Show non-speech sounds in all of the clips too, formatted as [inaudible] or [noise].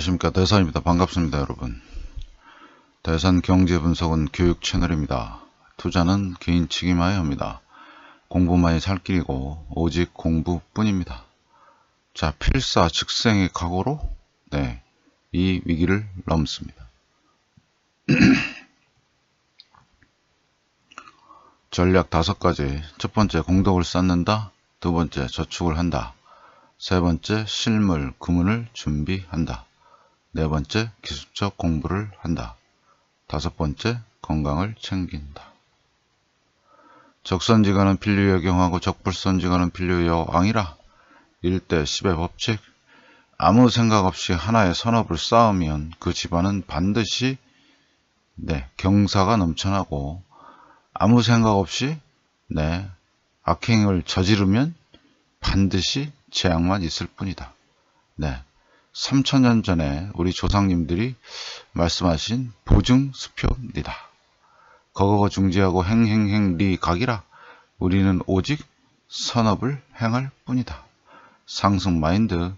안녕하십니까. 대산입니다. 반갑습니다 여러분. 대산 경제분석은 교육 채널입니다. 투자는 개인 책임하여 합니다. 공부만이 살 길이고 오직 공부뿐입니다. 자 필사 즉생의 각오로 네, 이 위기를 넘습니다. [clears throat] 전략 다섯 가지. 첫 번째 공덕을 쌓는다. 두 번째 저축을 한다. 세 번째 실물, 구문을 준비한다. 네 번째 기술적 공부를 한다. 다섯 번째 건강을 챙긴다. 적선지가는 필류여경하고 적불선지가는 필류여왕이라 1대 10의 법칙 아무 생각 없이 하나의 선업을 쌓으면 그 집안은 반드시 네, 경사가 넘쳐나고 아무 생각 없이 네, 악행을 저지르면 반드시 재앙만 있을 뿐이다. 네. 3천년 전에 우리 조상님들이 말씀하신 보증 수표입니다. 거거 중지하고 행행행 리 각이라 우리는 오직 선업을 행할 뿐이다. 상승 마인드,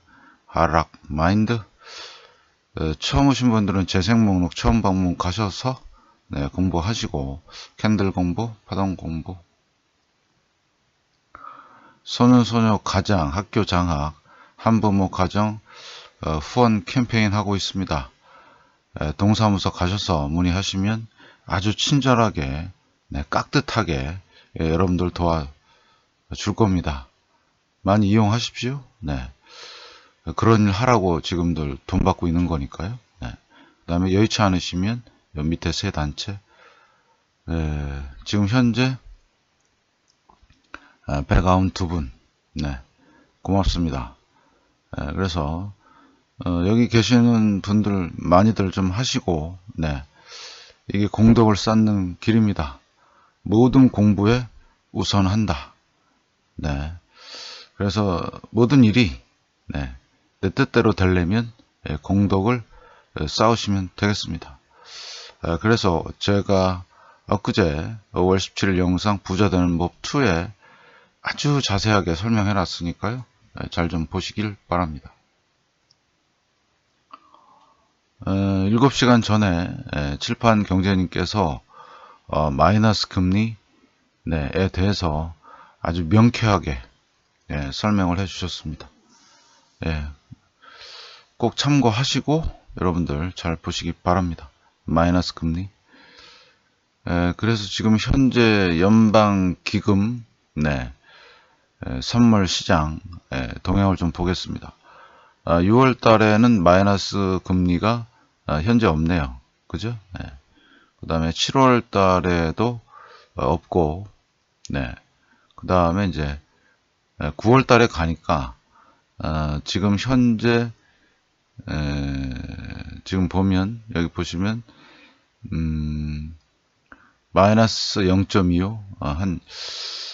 하락 마인드 어, 처음 오신 분들은 재생 목록 처음 방문 가셔서 네, 공부하시고 캔들 공부, 파동 공부 소년소녀 가장 학교 장학 한부모 가정 어, 후원 캠페인 하고 있습니다. 동사무소 가셔서 문의하시면 아주 친절하게 네, 깍듯하게 예, 여러분들 도와줄 겁니다. 많이 이용하십시오. 네. 그런 일 하라고 지금들 돈 받고 있는 거니까요. 네. 그 다음에 여의치 않으시면 밑에 세 단체 네. 지금 현재 배가운 두 분. 네. 고맙습니다. 네, 그래서 어, 여기 계시는 분들 많이들 좀 하시고 네. 이게 공덕을 쌓는 길입니다. 모든 공부에 우선한다. 네. 그래서 모든 일이 네. 내 뜻대로 되려면 예, 공덕을 예, 쌓으시면 되겠습니다. 그래서 제가 엊그제 5월 17일 영상 부자되는 법 2에 아주 자세하게 설명해 놨으니까요. 네, 잘좀 보시길 바랍니다. 7시간 전에 칠판 경제님께서 어, 마이너스 금리에 대해서 아주 명쾌하게 예, 설명을 해 주셨습니다. 예, 꼭 참고하시고 여러분들 잘 보시기 바랍니다. 마이너스 금리 그래서 지금 현재 연방기금 네, 선물 시장 동향을 좀 보겠습니다. 6월 아, 달에는 마이너스 금리가 아, 현재 없네요. 그죠? 그 다음에 7월 달에도 어, 없고, 네. 그 다음에 이제 9월 달에 가니까, 아, 지금 현재, 지금 보면, 여기 보시면, 음, 마이너스 0.25, 한,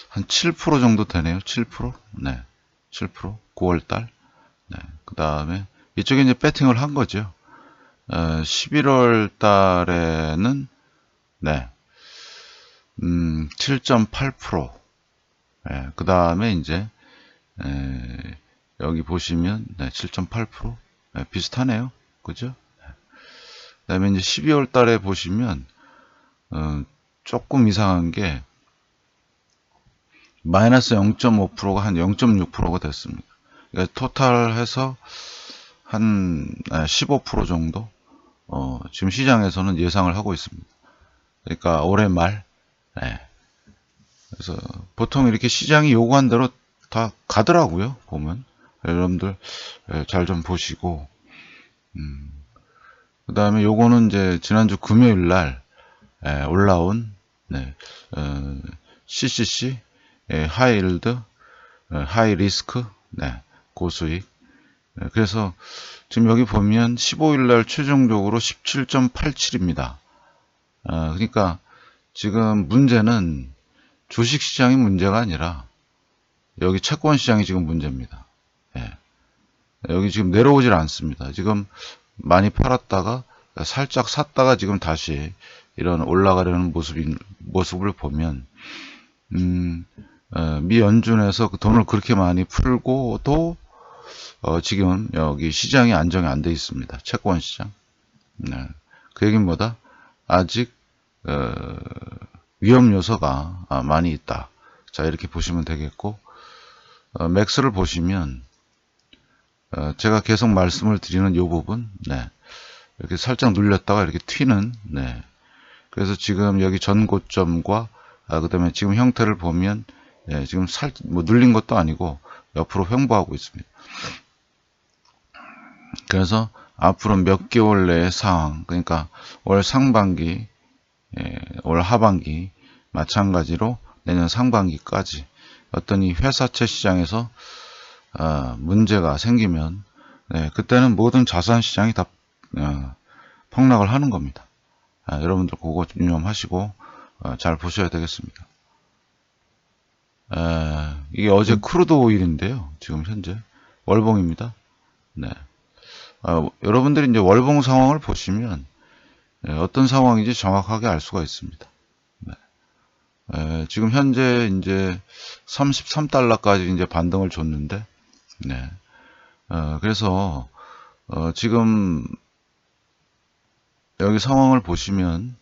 한 7% 정도 되네요. 7%? 네. 7%? 9월 달? 네. 그 다음에, 이쪽에 이제 배팅을 한 거죠. 어, 11월 달에는, 네. 음, 7.8%. 네. 그 다음에 이제, 에, 여기 보시면, 네, 7.8%. 네, 비슷하네요. 그죠? 네. 그 다음에 이제 12월 달에 보시면, 어, 조금 이상한 게, 마이너스 0.5%가 한 0.6%가 됐습니다. 그러니까 토탈 해서 한 15% 정도 어, 지금 시장에서는 예상을 하고 있습니다. 그러니까 올해 말 네. 그래서 보통 이렇게 시장이 요구한 대로 다 가더라고요. 보면 여러분들 예, 잘좀 보시고 음, 그 다음에 요거는 이제 지난주 금요일 날 예, 올라온 네, 어, CCC 예, 하이 일드, 어, 하이 리스크, 네, 고수익. 네, 그래서 지금 여기 보면 15일 날 최종적으로 17.87입니다. 어, 그러니까 지금 문제는 주식 시장이 문제가 아니라 여기 채권 시장이 지금 문제입니다. 예. 여기 지금 내려오질 않습니다. 지금 많이 팔았다가 살짝 샀다가 지금 다시 이런 올라가려는 모습인, 모습을 보면 음, 어, 미 연준에서 그 돈을 그렇게 많이 풀고도 어, 지금 여기 시장이 안정이 안 돼 있습니다. 채권 시장. 네. 그 얘기는 뭐다? 아직 어, 위험 요소가 아, 많이 있다. 자 이렇게 보시면 되겠고 어, 맥스를 보시면 어, 제가 계속 말씀을 드리는 이 부분 네. 이렇게 살짝 눌렸다가 이렇게 튀는 네. 그래서 지금 여기 전 고점과 아, 그 다음에 지금 형태를 보면 예, 지금 살, 뭐 눌린 것도 아니고 옆으로 횡보하고 있습니다. 그래서 앞으로 몇 개월 내의 상황, 그러니까 올 상반기, 예, 올 하반기, 마찬가지로 내년 상반기까지 어떤 이 회사채 시장에서 어, 문제가 생기면 네, 그때는 모든 자산 시장이 다 어, 폭락을 하는 겁니다. 아, 여러분들 그거 유념하시고 어, 잘 보셔야 되겠습니다. 에, 이게 어제 크루드 오일인데요. 지금 현재 월봉입니다. 네. 아, 여러분들이 이제 월봉 상황을 보시면 예, 어떤 상황인지 정확하게 알 수가 있습니다. 네. 에, 지금 현재 이제 33달러까지 이제 반등을 줬는데, 네. 어, 그래서 어, 지금 여기 상황을 보시면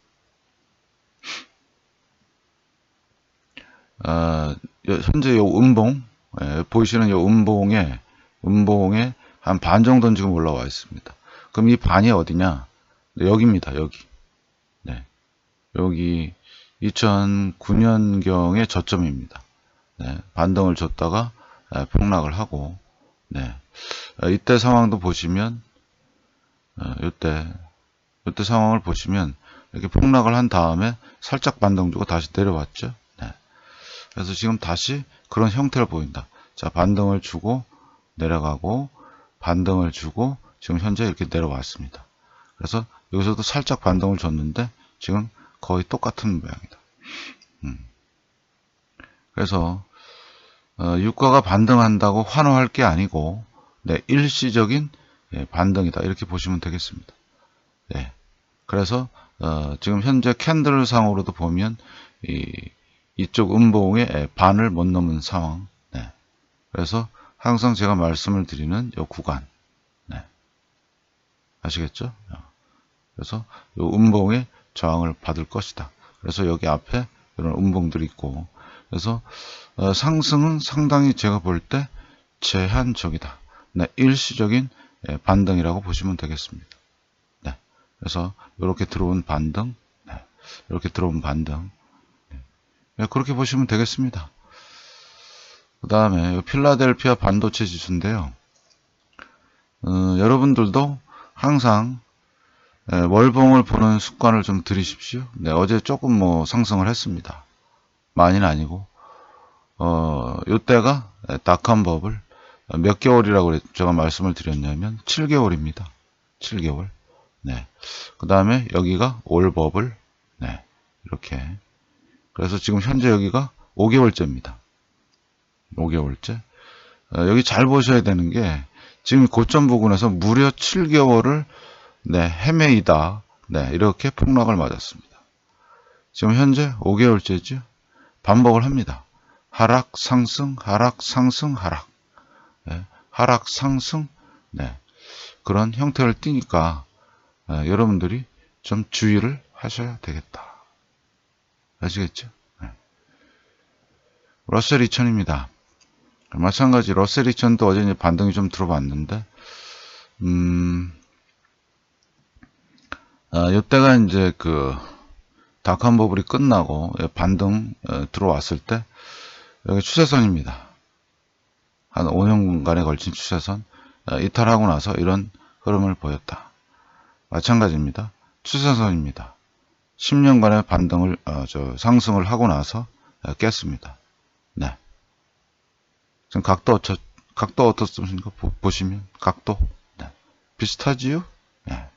어, 현재 이 음봉 예, 보이시는 이 음봉에 음봉에 한 반 정도는 지금 올라와 있습니다. 그럼 이 반이 어디냐? 네, 여기입니다. 여기. 네. 여기 2009년경의 저점입니다. 네. 반등을 줬다가 예, 폭락을 하고 네. 어, 이때 상황도 보시면 어, 이때 이때 상황을 보시면 이렇게 폭락을 한 다음에 살짝 반등 주고 다시 내려왔죠. 네. 그래서 지금 다시 그런 형태를 보인다. 자, 반등을 주고 내려가고 반등을 주고 지금 현재 이렇게 내려왔습니다. 그래서 여기서도 살짝 반등을 줬는데 지금 거의 똑같은 모양이다. 음. 그래서 어, 유가가 반등한다고 환호할 게 아니고 네, 일시적인 예, 반등이다 이렇게 보시면 되겠습니다. 네. 그래서 어, 지금 현재 캔들 상으로도 보면 이, 이쪽 음봉의 반을 못 넘은 상황. 네. 그래서 항상 제가 말씀을 드리는 이 구간. 네. 아시겠죠? 그래서 이 음봉의 저항을 받을 것이다. 그래서 여기 앞에 이런 음봉들이 있고 그래서 어, 상승은 상당히 제가 볼 때 제한적이다. 네, 일시적인 예, 반등이라고 보시면 되겠습니다. 네, 그래서 이렇게 들어온 반등, 네, 이렇게 들어온 반등, 네, 그렇게 보시면 되겠습니다. 그 다음에 필라델피아 반도체 지수인데요. 어, 여러분들도 항상 예, 월봉을 보는 습관을 좀 들이십시오. 네, 어제 조금 뭐 상승을 했습니다. 많이는 아니고 어, 요때가 닷컴 버블 몇 개월이라고 제가 말씀을 드렸냐면 7개월입니다. 7개월. 네. 그 다음에 여기가 올 버블. 네. 이렇게. 그래서 지금 현재 여기가 5개월째입니다. 5개월째. 어, 여기 잘 보셔야 되는 게 지금 고점 부근에서 무려 7개월을 네, 헤매이다. 네, 이렇게 폭락을 맞았습니다. 지금 현재 5개월째죠. 반복을 합니다. 하락, 상승, 하락, 상승, 하락. 네, 하락, 상승, 네. 그런 형태를 띠니까 네, 여러분들이 좀 주의를 하셔야 되겠다. 아시겠죠? 네. 러셀 2000입니다. 마찬가지 러셀 2000도 어제 이제 반등이 좀 들어봤는데 음, 아, 이때가 이제 그 닥한 버블이 끝나고 반등 어, 들어왔을 때 여기 추세선입니다. 한 5년간에 걸친 추세선 어, 이탈하고 나서 이런 흐름을 보였다. 마찬가지입니다. 추세선입니다. 10년간의 반등을 어, 저 상승을 하고 나서 어, 깼습니다. 네. 지금 각도 어쩌, 각도 어떻습니까? 보, 시면 각도 네. 비슷하지요? 네.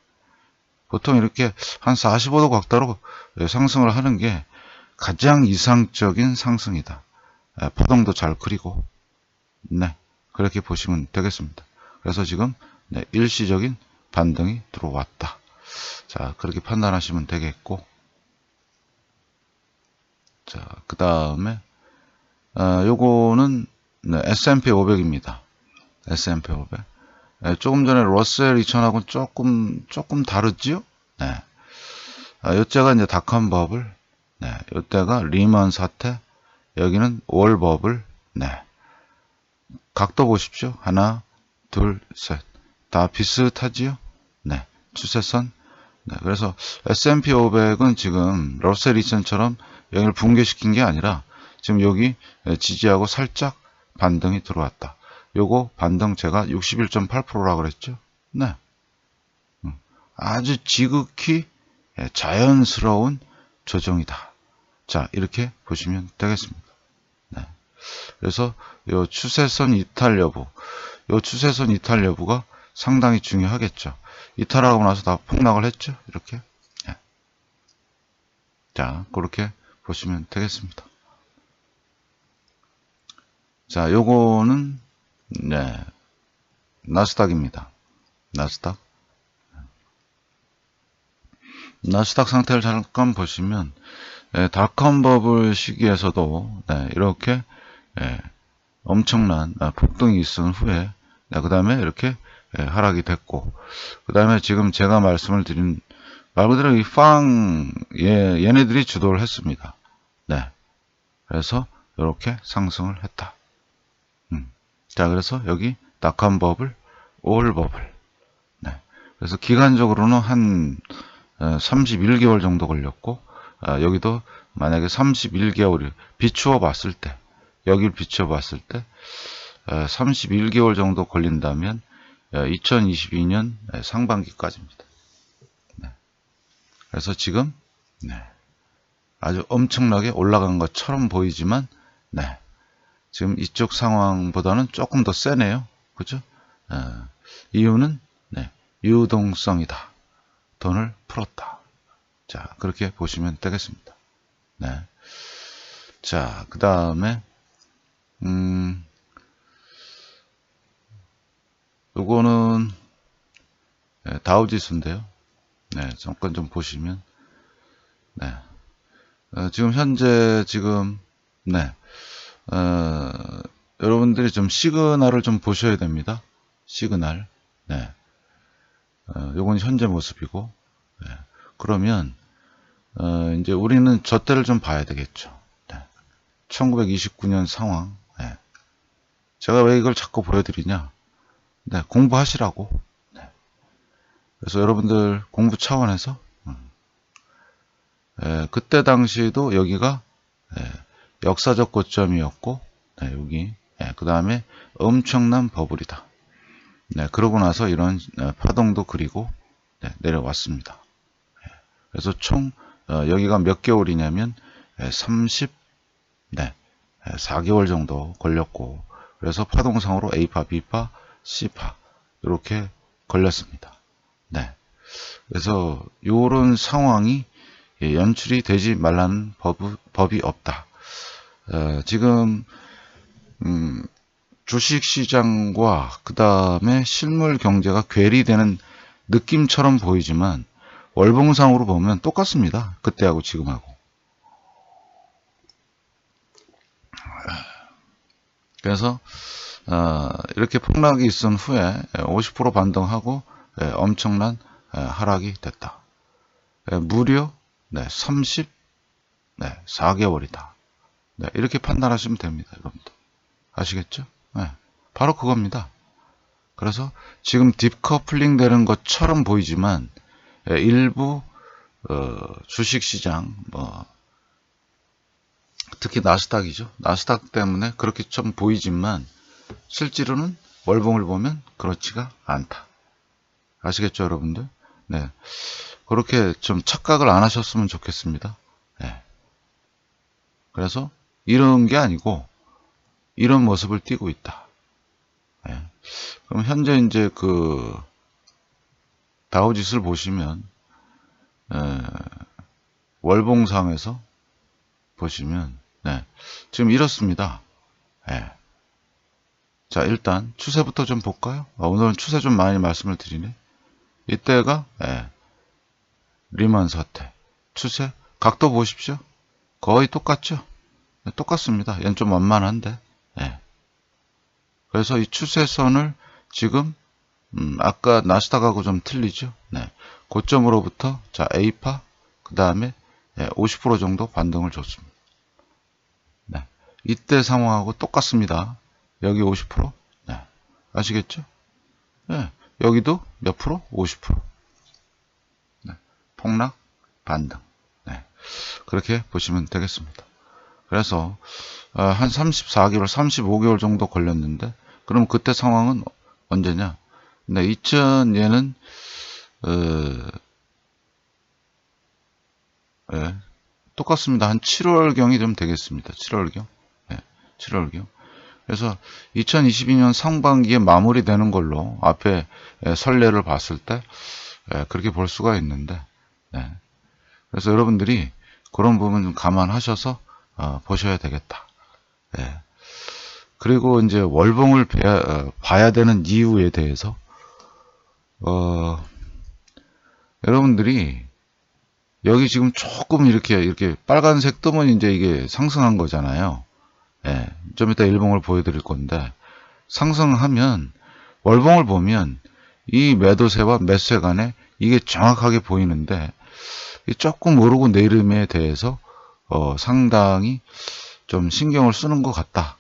보통 이렇게 한 45도 각도로 상승을 하는 게 가장 이상적인 상승이다. 예, 파동도 잘 그리고 네 그렇게 보시면 되겠습니다. 그래서 지금 네, 일시적인 반등이 들어왔다. 자 그렇게 판단하시면 되겠고 자 그 다음에 어, 요거는 네, S&P 500입니다. S&P 500. 예, 조금 전에 러셀 2000하고는 조금, 조금 다르지요? 네. 아, 요때가 이제 닷컴 버블, 네. 요때가 리먼 사태, 여기는 월 버블, 네. 각도 보십시오. 하나, 둘, 셋. 다 비슷하지요? 네. 추세선. 네. 그래서 S&P 500은 지금 러셀 2000처럼 여기를 붕괴시킨 게 아니라 지금 여기 지지하고 살짝 반등이 들어왔다. 요거 반등 제가 61.8%라고 그랬죠? 네. 음, 아주 지극히 예, 자연스러운 조정이다. 자, 이렇게 보시면 되겠습니다. 네. 그래서 요 추세선 이탈 여부, 요 추세선 이탈 여부가 상당히 중요하겠죠. 이탈하고 나서 다 폭락을 했죠. 이렇게. 네. 자, 그렇게 보시면 되겠습니다. 자, 요거는 네. 나스닥입니다. 나스닥. 나스닥 상태를 잠깐 보시면 예, 닷컴 버블 시기에서도 네, 이렇게 예, 엄청난 아, 폭등이 있은 후에 네, 그 다음에 이렇게 예, 하락이 됐고 그 다음에 지금 제가 말씀을 드린 말 그대로 이팡 예, 얘네들이 주도를 했습니다. 네. 그래서 이렇게 상승을 했다. 음. 자, 그래서 여기 닷컴 버블, 올 버블. 네. 그래서 기간적으로는 한 31개월 정도 걸렸고, 아, 여기도 만약에 31개월이 비추어 봤을 때, 여기를 비추어 봤을 때, 31개월 정도 걸린다면, 2022년 상반기까지입니다. 네. 그래서 지금, 네. 아주 엄청나게 올라간 것처럼 보이지만, 네. 지금 이쪽 상황보다는 조금 더 세네요. 그죠? 어, 이유는 네, 유동성이다. 돈을 풀었다. 자, 그렇게 보시면 되겠습니다. 네. 자, 그 다음에, 음, 요거는, 네, 다우지수인데요. 네, 잠깐 좀 보시면, 네. 어, 지금 현재, 지금, 네. 어, 여러분들이 좀 시그널을 좀 보셔야 됩니다. 시그널. 네. 어, 요건 현재 모습이고, 네. 그러면, 어, 이제 우리는 저 때를 좀 봐야 되겠죠. 네. 1929년 상황. 네. 제가 왜 이걸 자꾸 보여드리냐? 네, 공부하시라고. 네. 그래서 여러분들 공부 차원에서, 음. 예, 그때 당시에도 여기가, 예, 역사적 고점이었고 네, 여기 네, 그 다음에 엄청난 버블이다. 네, 그러고 나서 이런 어, 파동도 그리고 네, 내려왔습니다. 네, 그래서 총 어, 여기가 몇 개월이냐면 30, 네, 4개월 정도 걸렸고 그래서 파동상으로 A파, B파, C파 이렇게 걸렸습니다. 네, 그래서 이런 상황이 연출이 되지 말라는 법, 법이 없다. 어, 지금 음, 주식시장과 그 다음에 실물 경제가 괴리되는 느낌처럼 보이지만 월봉상으로 보면 똑같습니다. 그때하고 지금하고. 그래서 어, 이렇게 폭락이 있은 후에 50% 반등하고 예, 엄청난 예, 하락이 됐다. 예, 무려 네, 30, 네, 4개월이다. 네, 이렇게 판단하시면 됩니다. 여러분들. 아시겠죠? 네, 바로 그겁니다. 그래서 지금 딥커플링 되는 것처럼 보이지만 예, 일부 어, 주식시장 뭐 특히 나스닥이죠. 나스닥 때문에 그렇게 좀 보이지만 실제로는 월봉을 보면 그렇지가 않다. 아시겠죠, 여러분들? 네. 그렇게 좀 착각을 안 하셨으면 좋겠습니다. 네. 그래서 이런 게 아니고 이런 모습을 띠고 있다. 예. 그럼 현재 이제 그 다우지수를 보시면 예, 월봉상에서 보시면 네, 지금 이렇습니다. 예. 자 일단 추세부터 좀 볼까요? 아, 오늘은 추세 좀 많이 말씀을 드리네. 이때가 예, 리만 사태 추세 각도 보십시오. 거의 똑같죠? 똑같습니다. 얘는 좀 완만한데. 예. 그래서 이 추세선을 지금 음, 아까 나스닥하고 좀 틀리죠? 네. 고점으로부터 자 A파 그 다음에 50% 정도 반등을 줬습니다. 네. 이때 상황하고 똑같습니다. 여기 50%? 네. 아시겠죠? 네. 여기도 몇 프로? 50%. 네. 폭락, 반등. 네. 그렇게 보시면 되겠습니다. 그래서 어, 한 34개월, 35개월 정도 걸렸는데 그럼 그때 상황은 언제냐? 네, 2000얘는 어, 네, 똑같습니다. 한 7월경이 좀 되겠습니다. 7월경. 네, 7월경. 그래서 2022년 상반기에 마무리되는 걸로 앞에 설례를 봤을 때 그렇게 볼 수가 있는데 네. 그래서 여러분들이 그런 부분 좀 감안하셔서 어, 보셔야 되겠다. 네. 그리고 이제 월봉을 봐야, 어, 봐야 되는 이유에 대해서 어, 여러분들이 여기 지금 조금 이렇게 이렇게 빨간색 뜨면 이제 이게 상승한 거잖아요. 예, 좀 이따 일봉을 보여드릴 건데 상승하면 월봉을 보면 이 매도세와 매수세 간에 이게 정확하게 보이는데 조금 오르고 내림에 대해서 어, 상당히 좀 신경을 쓰는 것 같다.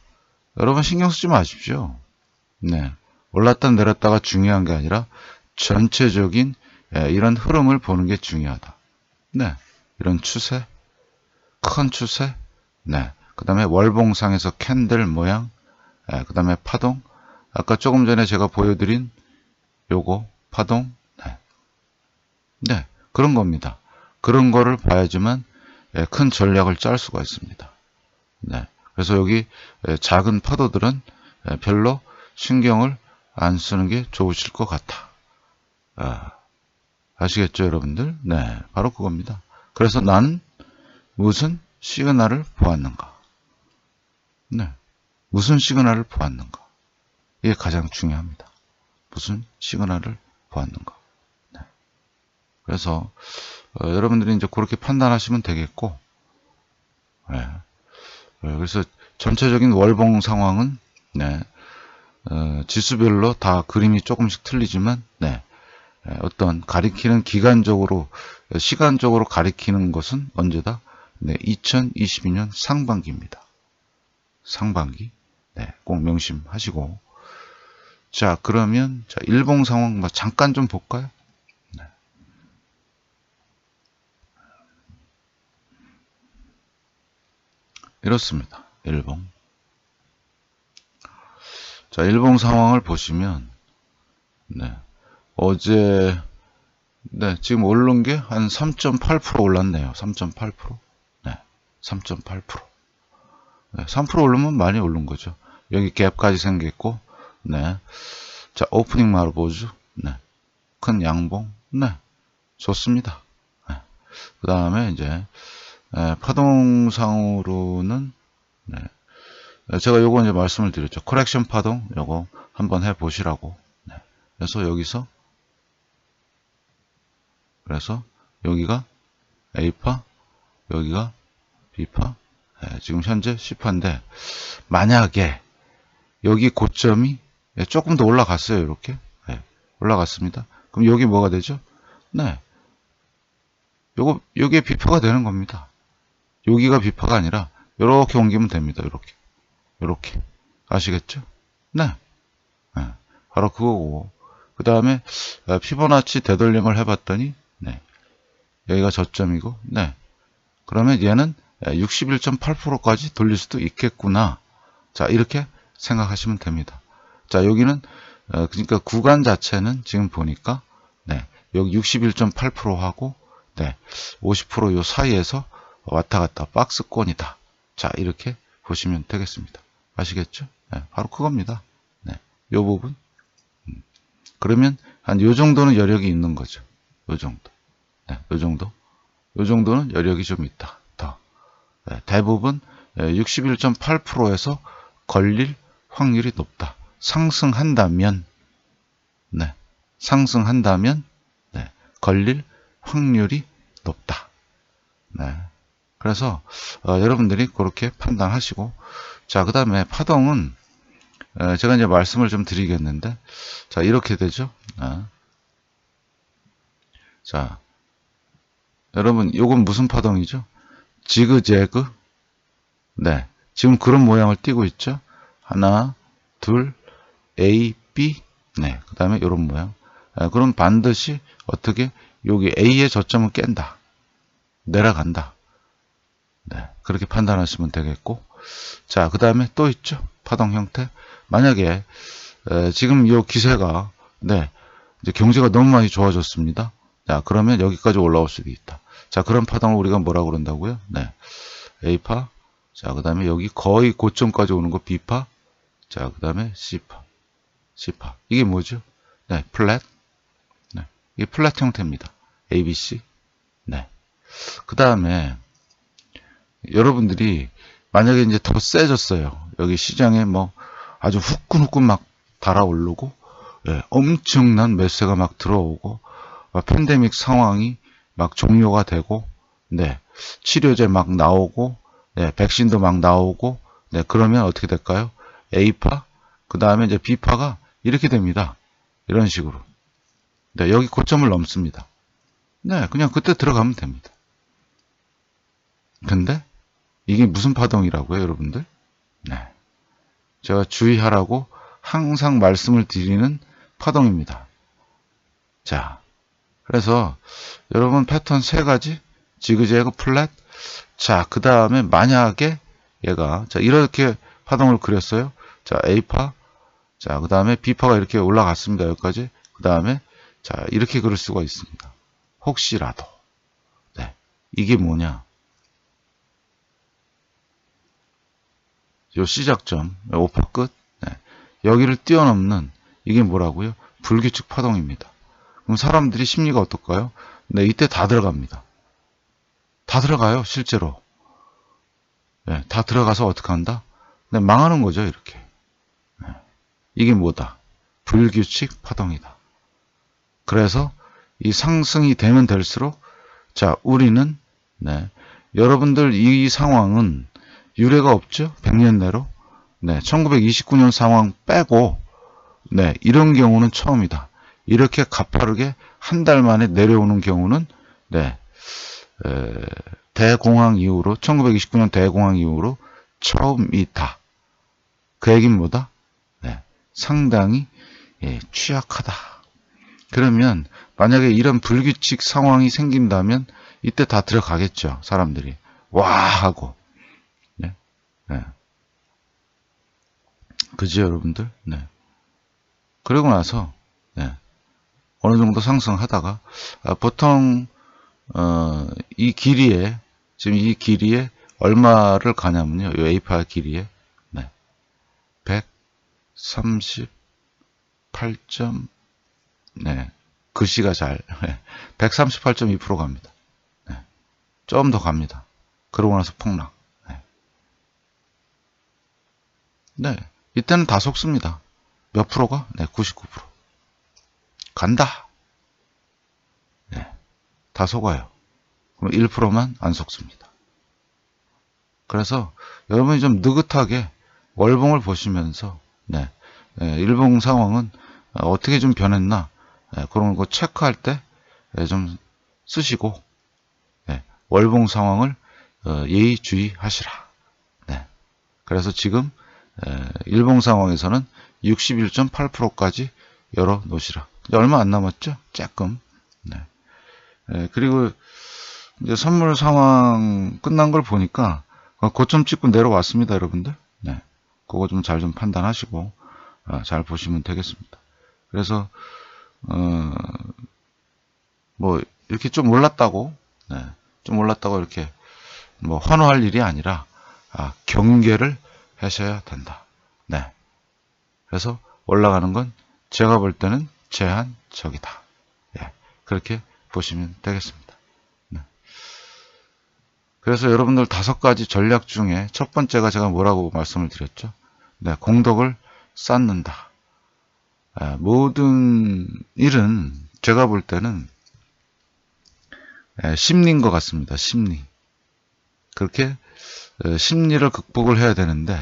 여러분 신경 쓰지 마십시오. 네. 올랐다 내렸다가 중요한 게 아니라 전체적인 예, 이런 흐름을 보는 게 중요하다. 네. 이런 추세, 큰 추세, 네. 그 다음에 월봉상에서 캔들 모양, 예, 그 다음에 파동, 아까 조금 전에 제가 보여드린 요거, 파동, 네. 네. 그런 겁니다. 그런 거를 봐야지만 예, 큰 전략을 짤 수가 있습니다. 네. 그래서 여기 예, 작은 파도들은 예, 별로 신경을 안 쓰는 게 좋으실 것 같아. 아, 아시겠죠, 여러분들? 네, 바로 그겁니다. 그래서 난 무슨 시그널을 보았는가? 네, 무슨 시그널을 보았는가? 이게 가장 중요합니다. 무슨 시그널을 보았는가? 네. 그래서 어, 여러분들이 이제 그렇게 판단하시면 되겠고, 네. 네, 그래서 전체적인 월봉 상황은 네, 어, 지수별로 다 그림이 조금씩 틀리지만 네, 어떤 가리키는 기간적으로 시간적으로 가리키는 것은 언제다? 네, 2022년 상반기입니다. 상반기. 네, 꼭 명심하시고. 자, 그러면 자, 일봉 상황 잠깐 좀 볼까요? 이렇습니다. 일봉. 자, 일봉 상황을 보시면 네. 어제 네, 지금 오른 게 한 3.8% 올랐네요. 3.8%. 네. 3.8%. 네, 3% 오르면 많이 오른 거죠. 여기 갭까지 생겼고 네. 자, 오프닝 마루 보죠. 네. 큰 양봉. 네. 좋습니다. 네. 그 다음에 이제 네, 파동상으로는 네. 제가 요거 이제 말씀을 드렸죠. 코렉션 파동 요거 한번 해 보시라고. 네. 그래서 여기서 그래서 여기가 A파, 여기가 B파, 네, 지금 현재 C파인데 만약에 여기 고점이 네, 조금 더 올라갔어요. 이렇게 네, 올라갔습니다. 그럼 여기 뭐가 되죠? 네, 요거 여기에 B파가 되는 겁니다. 여기가 B파가 아니라 이렇게 옮기면 됩니다. 이렇게 이렇게 아시겠죠? 네, 네 바로 그거고 그 다음에 아, 피보나치 되돌림을 해봤더니 네. 여기가 저점이고, 네. 그러면 얘는 61.8%까지 돌릴 수도 있겠구나. 자, 이렇게 생각하시면 됩니다. 자, 여기는, 어, 그러니까 구간 자체는 지금 보니까, 네. 여기 61.8%하고, 네. 50%요 사이에서 왔다 갔다 박스권이다. 자, 이렇게 보시면 되겠습니다. 아시겠죠? 네, 바로 그겁니다. 네. 요 부분. 음. 그러면 한 요 정도는 여력이 있는 거죠. 요 정도. 네, 요 정도. 요 정도는 여력이 좀 있다. 더. 네, 대부분 61.8%에서 걸릴 확률이 높다. 상승한다면, 네, 상승한다면, 네, 걸릴 확률이 높다. 네. 그래서 어, 여러분들이 그렇게 판단하시고, 자, 그 다음에 파동은 에, 제가 이제 말씀을 좀 드리겠는데, 자, 이렇게 되죠. 아. 자, 여러분, 요건 무슨 파동이죠? 지그재그? 네. 지금 그런 모양을 띄고 있죠? 하나, 둘, A, B, 네. 그 다음에 이런 모양. 에, 그럼 반드시 어떻게, 여기 A의 저점을 깬다. 내려간다. 네. 그렇게 판단하시면 되겠고. 자, 그 다음에 또 있죠? 파동 형태. 만약에, 에, 지금 이 기세가, 네. 이제 경제가 너무 많이 좋아졌습니다. 자, 그러면 여기까지 올라올 수도 있다. 자, 그런 파동을 우리가 뭐라고 그런다고요? 네. A파. 자, 그 다음에 여기 거의 고점까지 오는 거 B파. 자, 그 다음에 C파. C파. 이게 뭐죠? 네, 플랫. 네. 이게 플랫 형태입니다. ABC. 네. 그 다음에 여러분들이 만약에 이제 더 세졌어요. 여기 시장에 뭐 아주 후끈후끈 막 달아오르고 예, 엄청난 매수가 막 들어오고 어, 팬데믹 상황이 막 종료가 되고 네 치료제 막 나오고 네 백신도 막 나오고 네 그러면 어떻게 될까요? A파 그 다음에 이제 B파가 이렇게 됩니다. 이런 식으로 네 여기 고점을 넘습니다. 네 그냥 그때 들어가면 됩니다. 근데 이게 무슨 파동이라고요, 여러분들? 네. 제가 주의하라고 항상 말씀을 드리는 파동입니다. 자, 그래서 여러분 패턴 세 가지, 지그재그 플랫. 자, 그 다음에 만약에 얘가 자 이렇게 파동을 그렸어요. 자, A파. 자, 그 다음에 B파가 이렇게 올라갔습니다. 여기까지. 그 다음에 자 이렇게 그릴 수가 있습니다. 혹시라도. 네, 이게 뭐냐? 요 시작점, 오파 끝, 네. 여기를 뛰어넘는 이게 뭐라고요? 불규칙 파동입니다. 그럼 사람들이 심리가 어떨까요? 네, 이때 다 들어갑니다. 다 들어가요, 실제로. 네, 다 들어가서 어떻게 한다? 네, 망하는 거죠, 이렇게. 네. 이게 뭐다? 불규칙 파동이다. 그래서 이 상승이 되면 될수록 자, 우리는 네, 여러분들 이 상황은 유례가 없죠? 100년 내로. 네, 1929년 상황 빼고, 네, 이런 경우는 처음이다. 이렇게 가파르게 한 달 만에 내려오는 경우는, 네, 에, 대공황 이후로, 1929년 대공황 이후로 처음이다. 그 얘기는 뭐다? 네, 상당히 예, 취약하다. 그러면 만약에 이런 불규칙 상황이 생긴다면 이때 다 들어가겠죠. 사람들이. 와 하고 네. 그지 여러분들? 네. 그러고 나서 네. 어느 정도 상승하다가 아, 보통 어, 이 길이에 지금 이 길이에 얼마를 가냐면요. 이 A8 길이에 네. 138점 네. 글씨가 잘 138.2% 갑니다. 네. 좀더 갑니다. 그러고 나서 폭락. 네. 이때는 다 속습니다. 몇 프로가? 네, 99%. 간다. 네. 다 속아요. 그럼 1%만 안 속습니다. 그래서 여러분이 좀 느긋하게 월봉을 보시면서 네, 네 일봉 상황은 어떻게 좀 변했나 네, 그런 거 체크할 때좀 네, 쓰시고 네, 월봉 상황을 어, 예의주의하시라. 네. 그래서 지금 일봉 상황에서는 61.8%까지 열어 놓으시라. 얼마 안 남았죠? 조금. 네. 그리고 이제 선물 상황 끝난 걸 보니까 고점 찍고 내려왔습니다, 여러분들. 네. 그거 좀 잘좀 판단하시고 어, 잘 보시면 되겠습니다. 그래서 어, 뭐 이렇게 좀 올랐다고, 네. 좀 올랐다고 이렇게 뭐 환호할 일이 아니라 아, 경계를 하셔야 된다. 네. 그래서 올라가는 건 제가 볼 때는 제한적이다. 예. 그렇게 보시면 되겠습니다. 네. 그래서 여러분들 다섯 가지 전략 중에 첫 번째가 제가 뭐라고 말씀을 드렸죠? 네. 공덕을 쌓는다. 예. 모든 일은 제가 볼 때는 예. 심리인 것 같습니다. 심리. 그렇게 어, 심리를 극복을 해야 되는데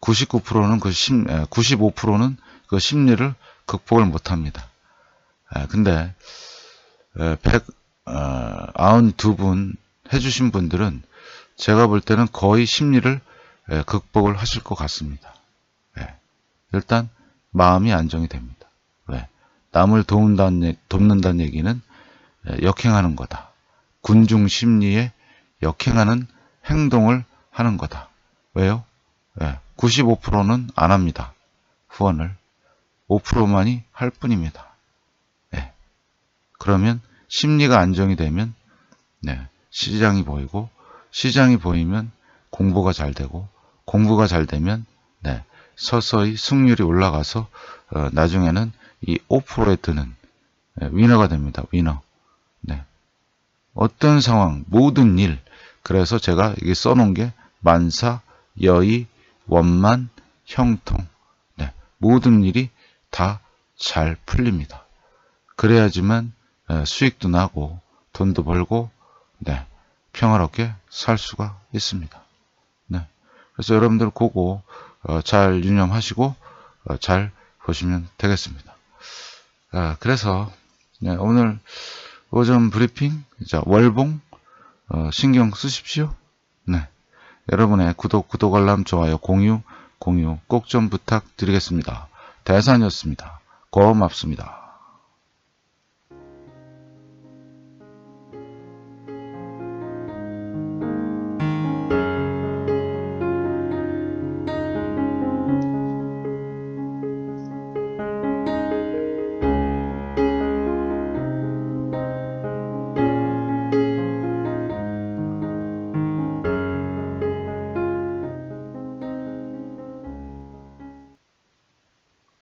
99%는 그 심, 95%는 그 심리를 극복을 못합니다. 예, 근데 192분 해주신 분들은 제가 볼 때는 거의 심리를 예, 극복을 하실 것 같습니다. 예, 일단 마음이 안정이 됩니다. 왜? 남을 도운다는, 돕는다는 얘기는 예, 역행하는 거다. 군중 심리에 역행하는 행동을 하는 거다. 왜요? 95%는 안 합니다. 후원을. 5%만이 할 뿐입니다. 그러면 심리가 안정이 되면 네, 시장이 보이고 시장이 보이면 공부가 잘 되고 공부가 잘 되면 네, 서서히 승률이 올라가서 어, 나중에는 이 5%에 드는 네, 위너가 됩니다. 위너. 네. 어떤 상황, 모든 일. 그래서 제가 이게 써놓은 게 만사, 여의, 원만, 형통. 네. 모든 일이 다 잘 풀립니다. 그래야지만 예, 수익도 나고 돈도 벌고 네, 평화롭게 살 수가 있습니다. 네. 그래서 여러분들 그거 어, 잘 유념하시고 어, 잘 보시면 되겠습니다. 아, 그래서 네, 오늘 오전 브리핑 자, 월봉 어, 신경 쓰십시오. 네. 여러분의 구독, 구독 알람, 좋아요, 공유, 공유 꼭 좀 부탁드리겠습니다. 대산이었습니다. 고맙습니다.